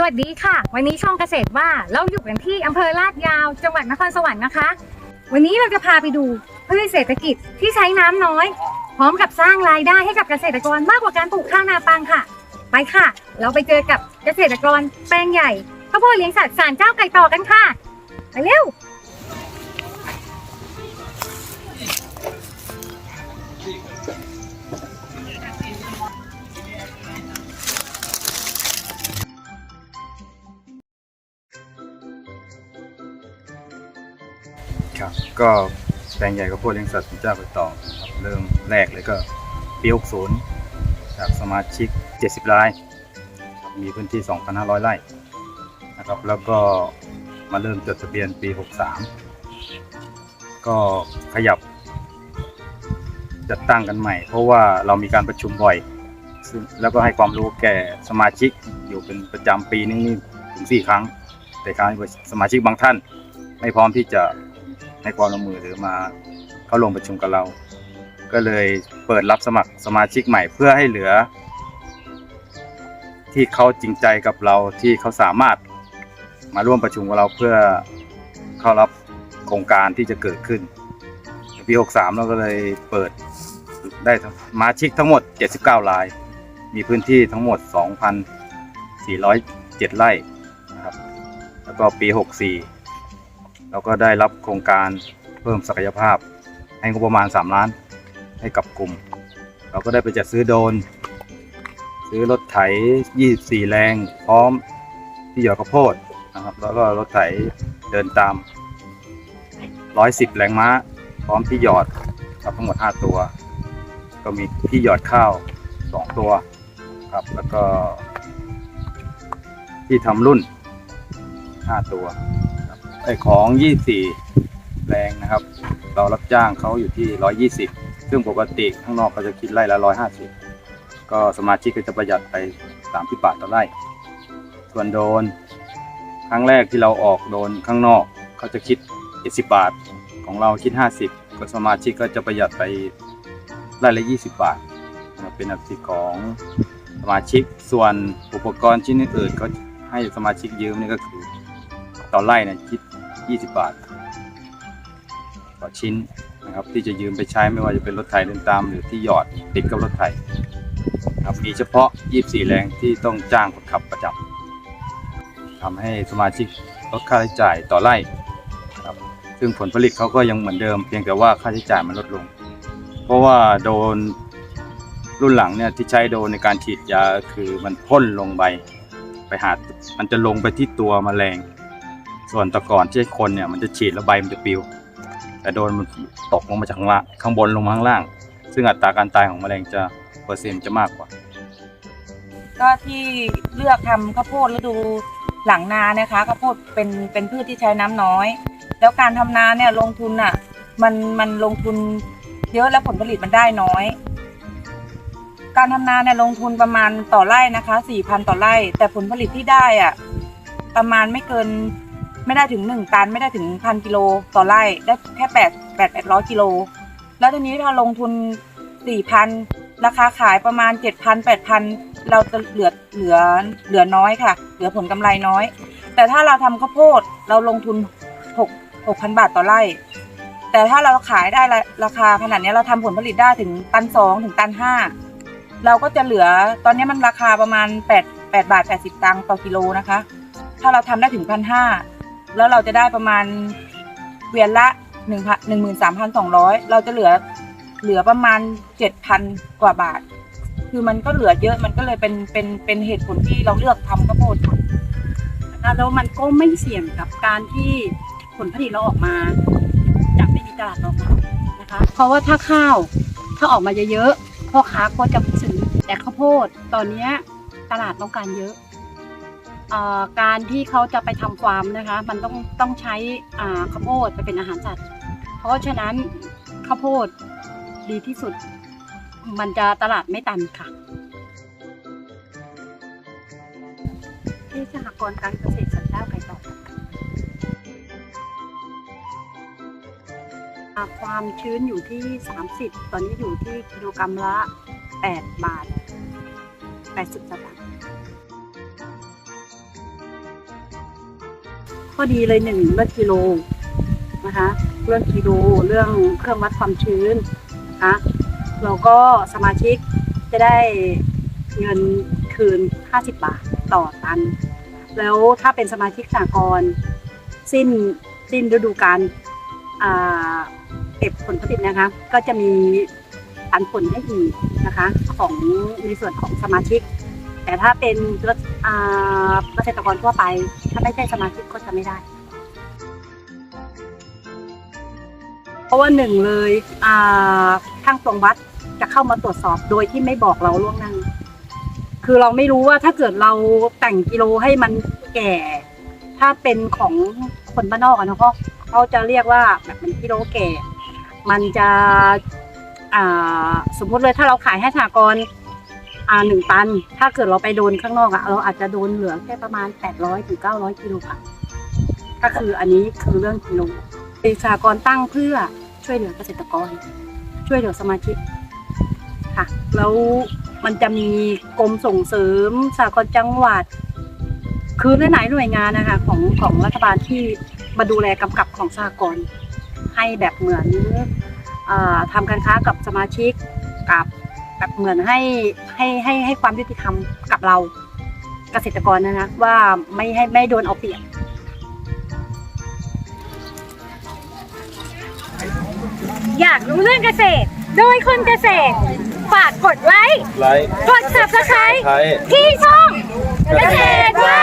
สวัสดีค่ะ วันนี้ช่องเกษตรว่าเราอยู่กันที่อำเภอลาดยาว จังหวัดนครสวรรค์นะคะ วันนี้เราจะพาไปดูพืชเศรษฐกิจที่ใช้น้ำน้อย พร้อมกับสร้างรายได้ให้กับเกษตรกรมากกว่าการปลูกข้าวนาปังค่ะ ไปค่ะ เราไปเจอกับเกษตรกรแปลงใหญ่ข้าวโพดเลี้ยงสัตว์สารเจ้าไก่ต่อกันค่ะไปเร็ว ครับก็แปลงใหญ่ก็โพดเลี้ยงสัตว์เจ้าไปต่อครับเริ่มแรกเลยก็ปี60จากสมาชิก 70รายครับมีพื้นที่ 2,500 ไร่นะครับแล้วก็มาเริ่มจดทะเบียนปี 63 ก็ขยับ จัดตั้งกันใหม่ เพราะว่าเรามีการประชุมบ่อย แล้วก็ให้ความรู้แก่สมาชิกอยู่เป็นประจำปีนึงนี่ถึง 4 ครั้ง แต่การสมาชิกบางท่าน ไม่พร้อมที่จะ ให้ความร่วมมือหรือมาเข้าลงประชุมกับเรา ก็เลยเปิดรับสมัครสมาชิกใหม่เพื่อให้เหลือ ที่เขาจริงใจกับเราที่เขาสามารถมาร่วมประชุมกับเราเพื่อเข้ารับโครงการที่จะเกิดขึ้นปี 63 เราก็เลยเปิดได้สมาชิกทั้งหมด 79ราย มีพื้นที่ทั้งหมด 2,407 ไร่นะครับ แล้วก็ปี 64 เราก็ได้รับโครงการเพิ่มศักยภาพ ให้งบประมาณ 3 ล้านให้กับกลุ่ม เราก็ได้ไปจัดซื้อโดน ซื้อรถไถ 24 แรงพร้อมที่หยอดข้าวโพดนะครับ แล้วก็รถไถเดินตาม 110 แรงม้า พร้อมที่หยอดครับทั้งหมด 5 ตัว ก็มีที่หยอดข้าว 2 ตัวครับแล้วก็ที่ทำรุ่น 5 ตัว ไอของ 24แรงนะครับ เรารับจ้างเขาอยู่ที่ 120 ซึ่งปกติข้างนอกเขาจะคิดไร่ละ 150 ก็สมาชิกก็จะประหยัดไป 30 บาทต่อไร่ ส่วนโดน ครั้งแรกที่เราออกโดนข้างนอกเขาจะคิด 70 บาท ของเราคิด 50 ก็สมาชิกก็จะประหยัดไปไร่ละ 20 บาทเป็นอัตราของสมาชิกส่วนอุปกรณ์ชิ้นอื่นๆก็ให้สมาชิกยืมนี่ก็คือต่อไร่เนี่ยคิด 20 บาทต่อชิ้นนะครับที่จะยืมไปใช้ไม่ว่าจะเป็นรถไถเดินตาม หรือที่หยอดติดกับรถไถครับมีเฉพาะ 24 แรงที่ต้องจ้างคนขับประจำทำให้สมาชิกลดค่าใช้จ่ายต่อไร่ครับซึ่งผลผลิตเขาก็ยังเหมือนเดิม เพียงแต่ว่าค่าใช้จ่ายมันลดลง เพราะว่าโดนรุ่นหลังเนี่ยที่ใช้โดนในการฉีดยาคือมันพ่นลงใบไปหา มันจะลงไปที่ตัวแมลง ส่วนตะกอนที่คนเนี่ยมันจะฉีดแล้วใบมันจะปลิว แต่โดนมันตกลงมาจากข้างล่างข้างบนลงมาข้างล่าง ซึ่งอัตราการตายของแมลงจะเปอร์เซ็นต์จะมากกว่า ก็ที่เลือกทำข้าวโพดฤดูหลังนานะคะข้าวโพดเป็นเป็นพืชที่ใช้น้ำน้อย แล้วการทำนาเนี่ยลงทุนอะมันมันลงทุนเยอะแล้วผลผลิตมันได้น้อย การทำนาเนี่ยลงทุนประมาณต่อไร่นะคะสี่พันต่อไร่ แต่ผลผลิตที่ได้อะประมาณไม่เกิน ไม่ได้ถึงหนึ่งตันไม่ได้ถึงพันกิโลต่อไร่ได้แค่แปดแปดแปดร้อยกิโล แล้วทีนี้ถ้าลงทุนสี่พันราคาขายประมาณเจ็ดพันแปดพันเราจะเหลือเหลือเหลือน้อยค่ะ เหลือผลกำไรน้อย แต่ถ้าเราทำข้าวโพดเราลงทุนหกหกพันบาทต่อไร่ แต่ถ้าเราขายได้ราราคาขนาดนี้เราทำผลผลิตได้ถึงตันสองถึงตันห้าเราก็จะเหลือตอนนี้มันราคาประมาณแปดแปดบาทแปดสิบตังค์ต่อกิโลนะคะ ถ้าเราทำได้ถึงพันห้า แล้วเราจะได้ประมาณเวียนละหนึ่งพันหนึ่งหมื่นสามพันสองร้อยเราจะเหลือเหลือประมาณเจ็ดพันกว่าบาท คือมันก็เหลือเยอะมันก็เลยเป็นเป็นเป็นเหตุผลที่เราเลือกทำข้าวโพดนะคะแล้วมันก็ไม่เสี่ยงกับการที่ผลผลิตเราออกมาจะไม่มีตลาดรองรับนะคะ เพราะว่าถ้าข้าวถ้าออกมาเยอะๆพ่อค้าก็จะซื้อแต่ข้าวโพดตอนนี้ตลาดต้องการเยอะ การที่เขาจะไปทำฟาร์มนะคะ มันต้องต้องใช้ข้าวโพดไปเป็นอาหารสัตว์ เพราะฉะนั้นข้าวโพดดีที่สุด มันจะตลาดไม่ตันค่ะที่สหกรณ์การเกษตรสันเจ้าไก่ต่อความชื้นอยู่ที่ 30 ตอนนี้อยู่ที่กิโลกรัมละ 8 บาท 80 สตางค์ ข้อดีเลยหนึ่งเรื่องกิโลนะคะ เรื่องกิโลเรื่องเครื่องวัดความชื้นนะคะแล้วก็สมาชิกจะได้เงินคืน 50 บาทต่อตัน แล้วถ้าเป็นสมาชิกสากลสิ้นสิ้นฤดูกาลเก็บผลผลิตนะคะ ก็จะมีปันผลให้อีกนะคะ ของในส่วนของสมาชิก แต่ถ้าเป็นเกษตรกรทั่วไป ถ้าไม่ใช่สมาชิกก็จะไม่ได้ เพราะว่าหนึ่งเลยอ่าทางตรงวัดจะเข้ามาตรวจสอบโดยที่ไม่บอกเราล่วงหน้าคือเราไม่รู้ว่าถ้าเกิดเราแต่งกิโลให้มันแก่ ถ้าเป็นของคนบ้านนอกอะนะเขาเขาจะเรียกว่าแบบเป็นกิโลแก่ มันจะสมมติเลยถ้าเราขายให้สหกรณ์ อ่าหนึ่งตัน ถ้าเกิดเราไปโดนข้างนอกอะเราอาจจะโดนเหลือแค่ประมาณ 800ถึง900กิโลค่ะก็คืออันนี้คือเรื่องกิโลสหกรตั้งเพื่อช่วยเหลือเกษตรกร ช่วยเหลือสมาชิกค่ะแล้วมันจะมีกรมส่งเสริมสหกรจังหวัด คือหลายหน่วยงานนะคะของของรัฐบาลที่มาดูแลกำกับของสหกรให้แบบเหมือนอทำการค้ากับสมาชิกกับ แบบเหมือนให้ให้ให้ให้ความยุติธรรมกับเราเกษตรกรนะคะว่าไม่ให้ไม่โดนเอาเปรียบอยากรู้เรื่องเกษตร โดยคนเกษตร ฝากกดไลค์ไลค์กด subscribe ใช้ที่ช่องเกษตรว่า